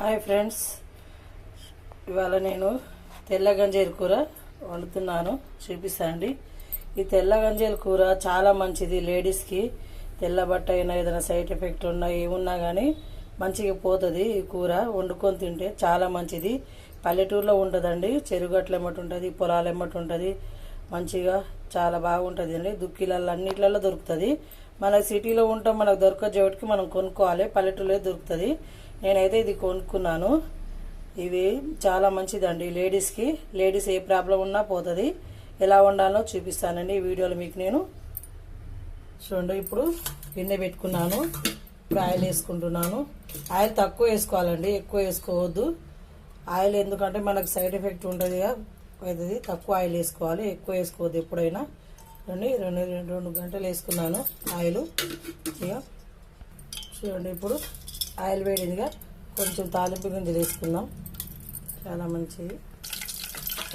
Hi friends. ఇవాళ నేను తెల్ల గంజేరు కూర వండుతున్నాను. చూపిస్తానండి. ఈ తెల్ల గంజేరు కూర చాలా మంచిది లేడీస్కి. తెల్ల బట్ట అయినా ఏదైనా సైడ్ ఎఫెక్ట్ ఉన్నా ఏమున్నా కానీ మంచిగా పోతుంది ఈ కూర. వండుకొని తింటే చాలా మంచిది. పల్లెటూరులో ఉంటుందండి. చెరుగట్ల ఎమ్మటి ఉంటుంది పొలాలు ఎమ్మటి ఉంటుంది. మంచిగా చాలా బాగుంటుంది అండి. దుక్కిలలో అన్నిట్లలో దొరుకుతుంది. మన సిటీలో ఉంటాం మనకు దొరక మనం కొనుక్కోవాలి. పల్లెటూరులో దొరుకుతుంది. నేనైతే ఇది కొనుక్కున్నాను. ఇవి చాలా మంచిదండి లేడీస్కి. లేడీస్ ఏ ప్రాబ్లం ఉన్నా పోతుంది. ఎలా ఉండాలో చూపిస్తానండి ఈ వీడియోలో మీకు నేను. చూడండి ఇప్పుడు గిన్నె పెట్టుకున్నాను. ఇప్పుడు ఆయిల్ వేసుకుంటున్నాను. ఆయిల్ తక్కువ వేసుకోవాలండి ఎక్కువ వేసుకోవద్దు. ఆయిల్ ఎందుకంటే మనకు సైడ్ ఎఫెక్ట్ ఉంటుంది అవుతుంది. తక్కువ ఆయిల్ వేసుకోవాలి ఎక్కువ వేసుకోవద్దు ఎప్పుడైనా. చూడండి రెండు రెండు గంటలు వేసుకున్నాను ఆయిల్. ఇక చూడండి ఇప్పుడు ఆయిల్ వేడిందిగా కొంచెం తాలింపు గింజలు వేసుకుందాం. చాలా మంచిది.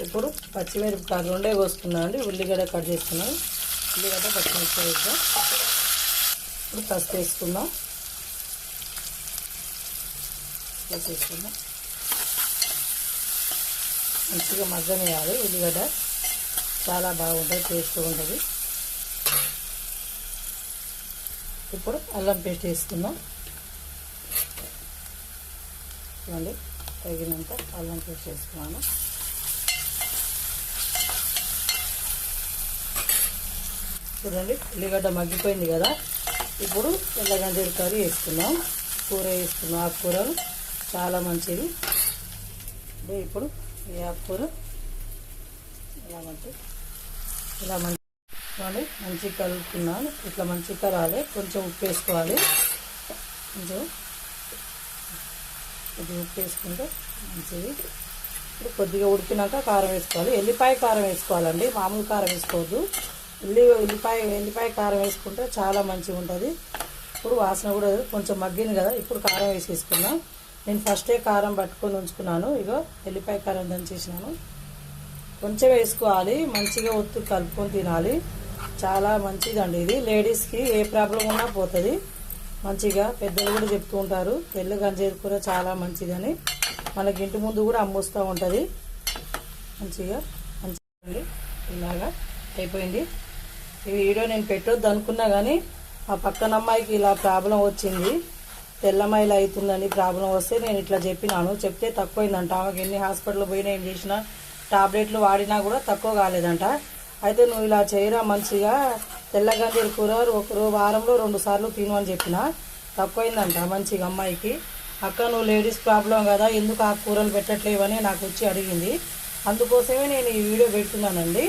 ఇప్పుడు పచ్చిమిరపకాయలు రెండే కోసుకున్నాను అండి. ఉల్లిగడ్డ కట్ చేసుకున్నాను. ఉల్లిగడ్డ పచ్చిమిరపకాయ వేద్దాం. ఇప్పుడు పసుపు వేసుకుందాం. పసుపు వేసుకుందాం మంచిగా మగ్గనేయాలి. ఉల్లిగడ్డ చాలా బాగుంటుంది టేస్ట్ ఉంటుంది. ఇప్పుడు అల్లం పేస్ట్ వేసుకుందాం. చూడండి తగినంత అల్లం పేస్ట్ వేసుకున్నాను. చూడండి ఉల్లిగడ్డ మగ్గిపోయింది కదా. ఇప్పుడు తెల్లగంజీర కర్రీ వేసుకున్నాం కూర వేసుకున్నాం ఆకుకూరలు చాలా మంచిది ఇప్పుడు ఈ ఆకుకూర ఇలా మంచి ఇలా మంచి చూడండి మంచిగా కలుపుకున్నాను. ఇట్లా మంచిగా రాలి. కొంచెం ఉప్పు వేసుకోవాలి. కొంచెం కొద్దిగా ఉప్పు వేసుకుంటే మంచిది. ఇప్పుడు కొద్దిగా ఉడికినాక కారం వేసుకోవాలి. ఎల్లిపాయ కారం వేసుకోవాలండి. మామూలు కారం వేసుకోవద్దు. ఉల్లి ఉల్లిపాయ ఎల్లిపాయ కారం వేసుకుంటే చాలా మంచిగా ఉంటుంది. ఇప్పుడు వాసన కూడా కొంచెం మగ్గింది కదా ఇప్పుడు కారం వేసేసుకున్నాం నేను ఫస్టే కారం పట్టుకొని ఉంచుకున్నాను. ఇగో ఎల్లిపాయ కారం దంచేసినాను. కొంచెం వేసుకోవాలి. మంచిగా ఒత్తు కలుపుకొని తినాలి. చాలా మంచిదండి ఇది. లేడీస్కి ఏ ప్రాబ్లం ఉన్నా పోతుంది. మంచిగా పెద్దలు కూడా చెప్తూ ఉంటారు. తెల్ల గంజేరు కూర చాలా మంచిదని. మనకి ఇంటి ముందు కూడా అమ్మొస్తూ ఉంటుంది. మంచిగా మంచిగా ఇలాగా అయిపోయింది. ఈ వీడియో నేను పెట్టొద్దు అనుకున్నా కానీ మా పక్కన అమ్మాయికి ఇలా ప్రాబ్లం వచ్చింది. తెల్లమాయిలు అవుతుందని ప్రాబ్లం వస్తే నేను ఇట్లా చెప్పినాను. చెప్తే తక్కువైందంట. ఆమెకి ఎన్ని హాస్పిటల్ పోయినా ఏం చేసినా టాబ్లెట్లు వాడినా కూడా తక్కువ కాలేదంట. అయితే నువ్వు ఇలా చేయరా మంచిగా? తెల్లగంజీర కూర ఒక వారంలో రెండు సార్లు తిను అని చెప్పిన తక్కువైందంట మంచిగా అమ్మాయికి. అక్క నువ్వు లేడీస్ ప్రాబ్లం కదా ఎందుకు ఆ కూరలు పెట్టట్లేవని నాకు వచ్చి అడిగింది. అందుకోసమే నేను ఈ వీడియో పెడుతున్నానండి.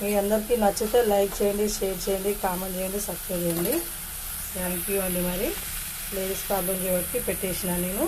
మీ అందరికీ నచ్చితే లైక్ చేయండి షేర్ చేయండి కామెంట్ చేయండి సబ్స్క్రైబ్ చేయండి. థ్యాంక్ యూ అండి మరి. లేడీస్ ప్రాబ్లం చేయబట్టి పెట్టేసిన నేను.